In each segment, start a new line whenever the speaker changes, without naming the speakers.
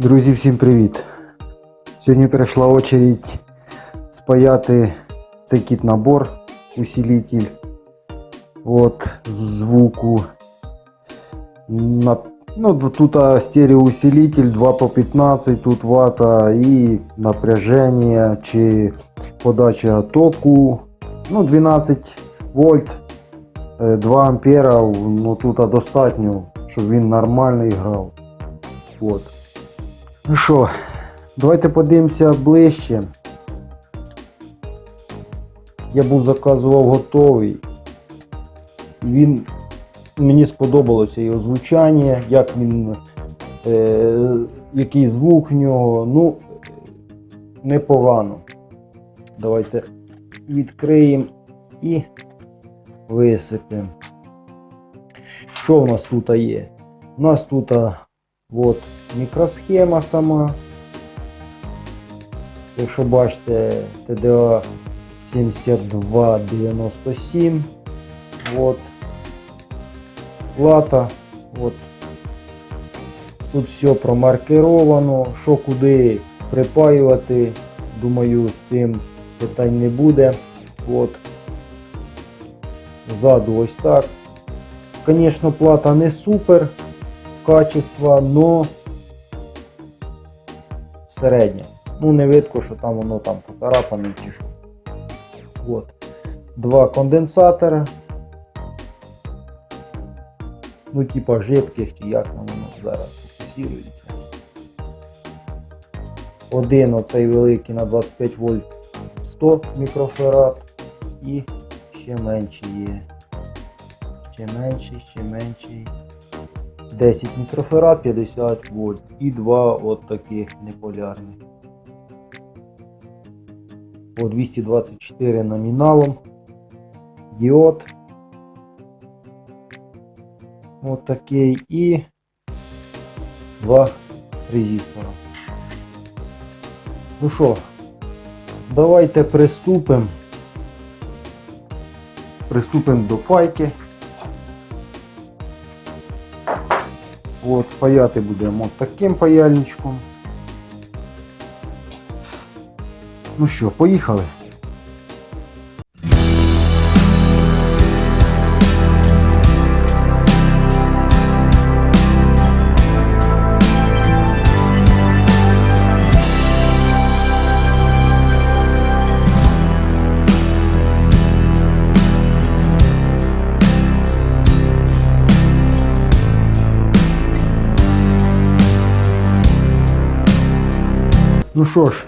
Друзі, всім привіт! Сьогодні прийшла очередь спаяти цей кіт набор усилитель от звуку. На, ну, тут стереоусилитель 2 по 15, тут вата і напряження чи подача току. Ну, 12 вольт, е, 2 ампера, ну тут достатньо, щоб він нормально грав. От. Ну що, давайте подивимося ближче. Я був заказував готовий. Він мені сподобалося його звучання, як він, е, який звук в нього. Ну, непогано. Давайте відкриємо і висипемо. Що в нас тут є? У нас тут от, мікросхема сама. Якщо бачите, TDA 7297. От. Плата. От. Тут все промаркировано, що куди припаювати. Думаю, з цим питань не буде. От. Ззаду ось так. Звісно, плата не супер качества, но середня. Ну, не видко, що там воно там поцарапане чи що. От. Два конденсатора. Ну, типа жидких, чи як воно зараз фокусується. Один оцей великий на 25 вольт 100 мікрофарад і ще менший є. Ще менший, ще менший. 10 мікрофарад 50 вольт і два от таких неполярних. По 224 номіналом. Діод. От такий і два резистора. Ну що, давайте приступимо. Приступимо до пайки. От, паяти будемо таким паяльничком. Ну що, поїхали. Що ж,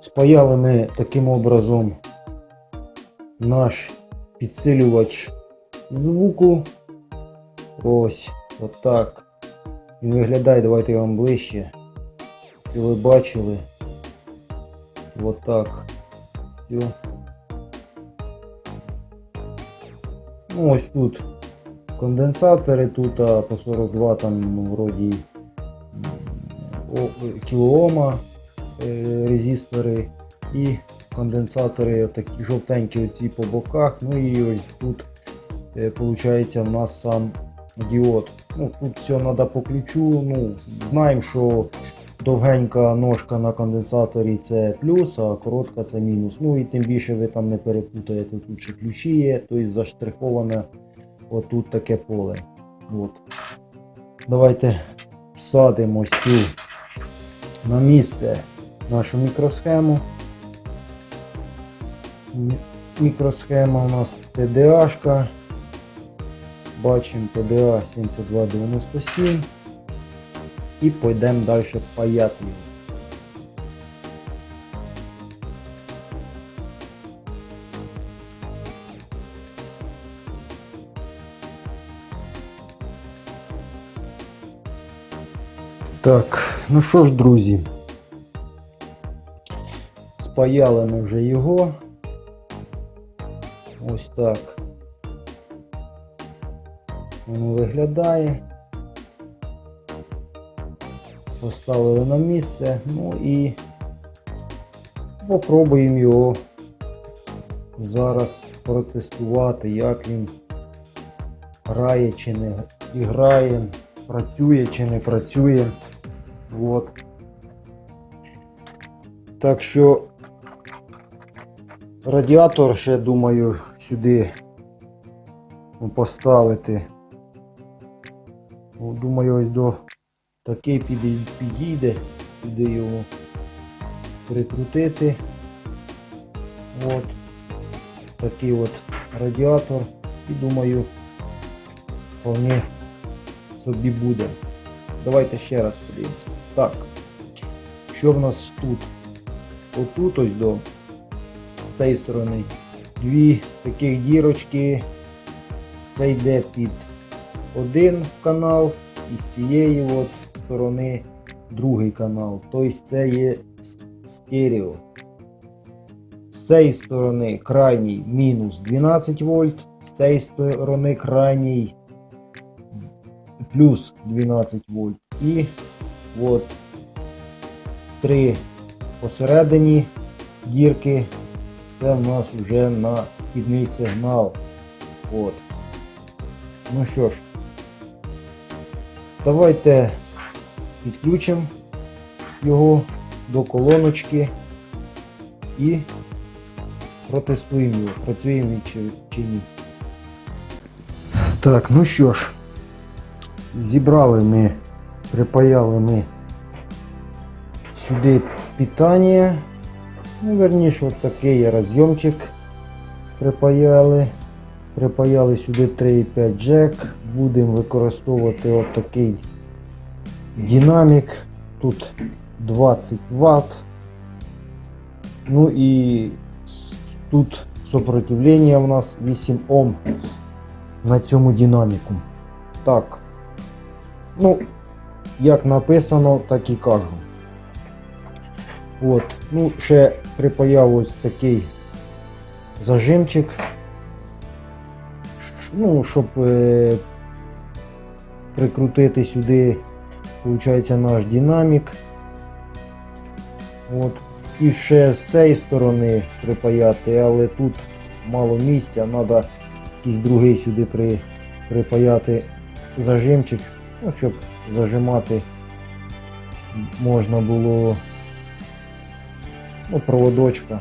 спаяли ми таким образом наш підсилювач звуку. Ось, отак. Він виглядає, давайте я вам ближче. І ви бачили. Отак. Все. Ну ось тут конденсатори, тут а, по 42 там вроді кілоома е, резистори і конденсатори такі жовтенькі оці по боках. Ну і ось тут виходить у нас сам діод. Ну, Тут все треба по ключу. Ну, Знаємо, що довгенька ножка на конденсаторі це плюс, а коротка це мінус. Ну і тим більше ви там не перепутаєте, тут ще ключі є, тобто заштриховане отут таке поле. От. Давайте всадимо цю на місце нашу мікросхему. Мікросхема у нас TDA. -шка. Бачимо TDA 7297 і пойдемо далі паяти його. Так, ну що ж, друзі, спаяли ми вже його. Ось так. Воно виглядає. Поставили на місце, ну і Попробуємо його зараз протестувати, як він грає чи не грає, працює чи не працює. От. Так що радіатор ще думаю сюди поставити. Думаю, ось до такий підійде, сюди його прикрутити. От такий от радіатор. І думаю, вполне собі буде. Давайте ще раз подивимося. Так, що в нас тут? Отут ось до з цієї сторони дві таких дірочки. Це йде під один канал і з цієї от сторони другий канал. Тобто це є стерео. З цієї сторони крайній мінус 12 вольт, з цієї сторони крайній плюс 12 вольт. І от три посередині дірки. Це в нас вже на підний сигнал. От. Ну що ж, давайте підключимо його до колоночки і протестуємо його, працює він чи, чи ні. Так, ну що ж, зібрали ми, припаяли ми сюди питання. Ну, верніше, от такий розйомчик припаяли. Припаяли сюди 3,5 джек. Будемо використовувати от такий динамік. Тут 20 Вт. Ну і тут сопротивлення у нас 8 Ом на цьому динаміку. Так. Ну, як написано, так і кажу. От. Ну, ще припаяв ось такий зажимчик. Ну, щоб е, прикрутити сюди, виходить, наш динамік. От. І ще з цієї сторони припаяти, але тут мало місця, треба якийсь другий сюди при, припаяти зажимчик, ну, щоб зажимати можна було ну, проводочка.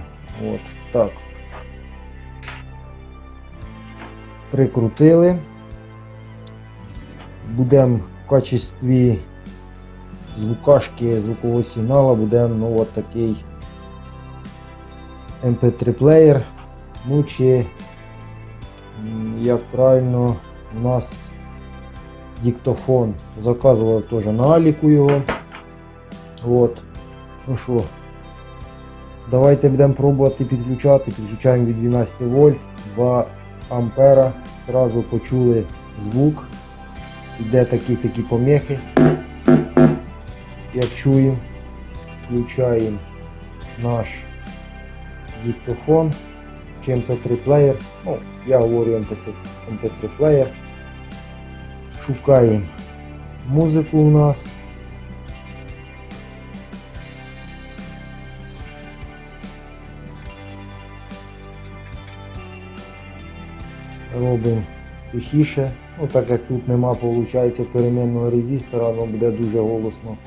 От, так. Прикрутили. Будемо в качестві звукашки звукового сигналу будемо ну, от такий MP3 плеєр. Ну чи як правильно у нас диктофон. Заказував теж на Аліку його. От. Ну що, давайте будемо пробувати підключати. Підключаємо від 12 вольт, 2 ампера. Зразу почули звук. Іде такі такі помехи. Як чуємо, включаємо наш диктофон чи MP3 плеєр. Ну, я говорю MP3, MP3 плеєр. Шукаємо музику у нас. Робимо тихіше. Ну, так як тут нема, виходить, перемінного резистора, воно буде дуже голосно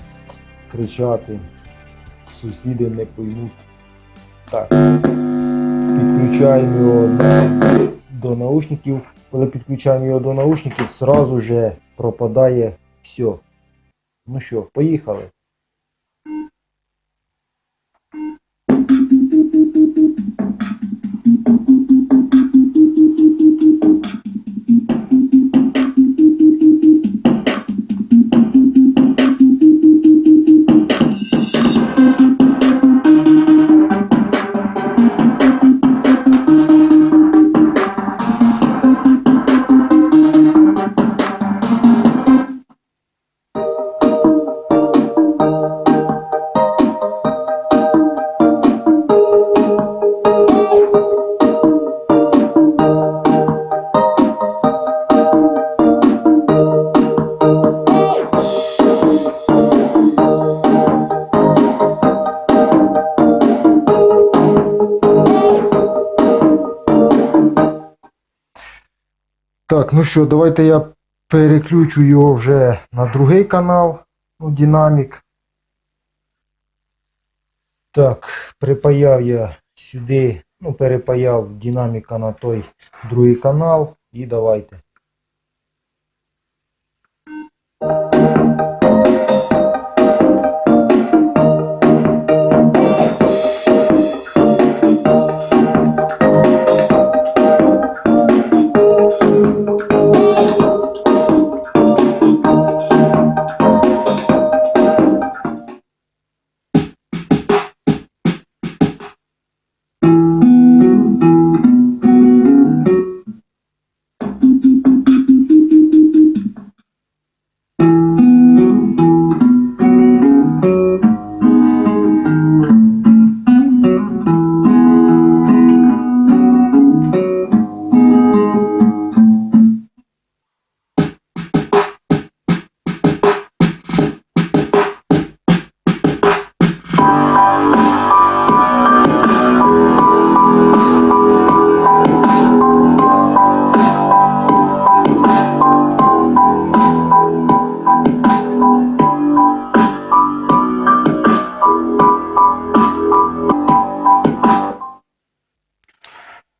кричати. Сусіди не поймуть. Так. Підключаємо його до наушників. Коли підключаємо його до наушників, сразу же пропадає все. Ну що, поїхали. Так, ну що, давайте я переключу його вже на другий канал, ну, динамік. Так, припаяв я сюди, ну, перепаяв динаміка на той другий канал і давайте.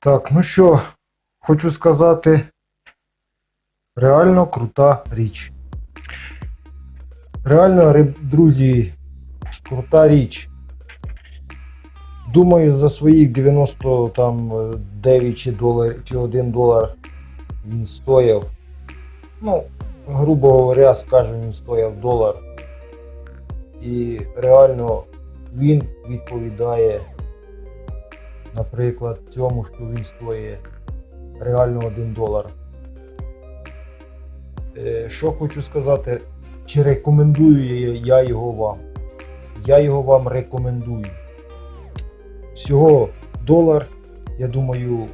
Так, ну що, хочу сказати, реально крута річ. Реально, друзі, крута річ. Думаю, за своїх 90 там 9 чи, долар, чи 1 долар він стояв. Ну, грубо говоря, скажемо, він стояв долар. І реально він відповідає наприклад, цьому, що він стоїть реально 1 долар. Е, Що хочу сказати, чи рекомендую я- його вам? Я його вам рекомендую. Всього долар, я думаю,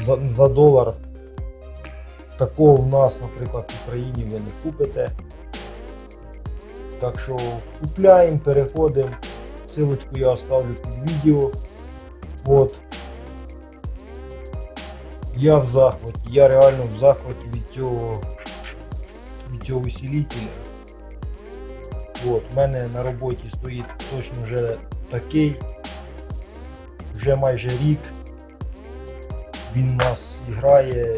за, за долар такого в нас, наприклад, в Україні ви не купите. Так що купляємо, переходимо. Силочку я оставлю під відео. От. Я в захваті, я реально в захваті від цього від цього усилителя. От, в мене на роботі стоїть точно вже такий. Вже майже рік. Він у нас грає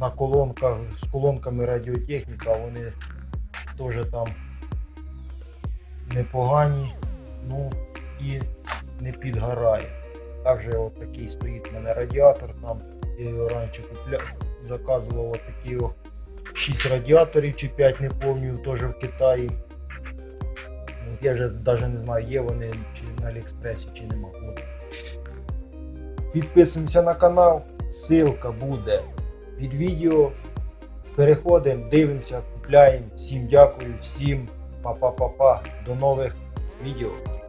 на колонках з колонками радіотехніка, вони теж там непогані, ну і не підгорає. Також такий стоїть в мене радіатор, там я його раніше купляв, заказував такі 6 радіаторів чи 5, не пам'ятаю, теж в Китаї. Ну, я вже навіть не знаю, є вони чи на Аліекспресі, чи нема. Підписуємося на канал, ссылка буде під відео. Переходимо, дивимося, купляємо. Всім дякую, всім па-па-па-па. До нових відео.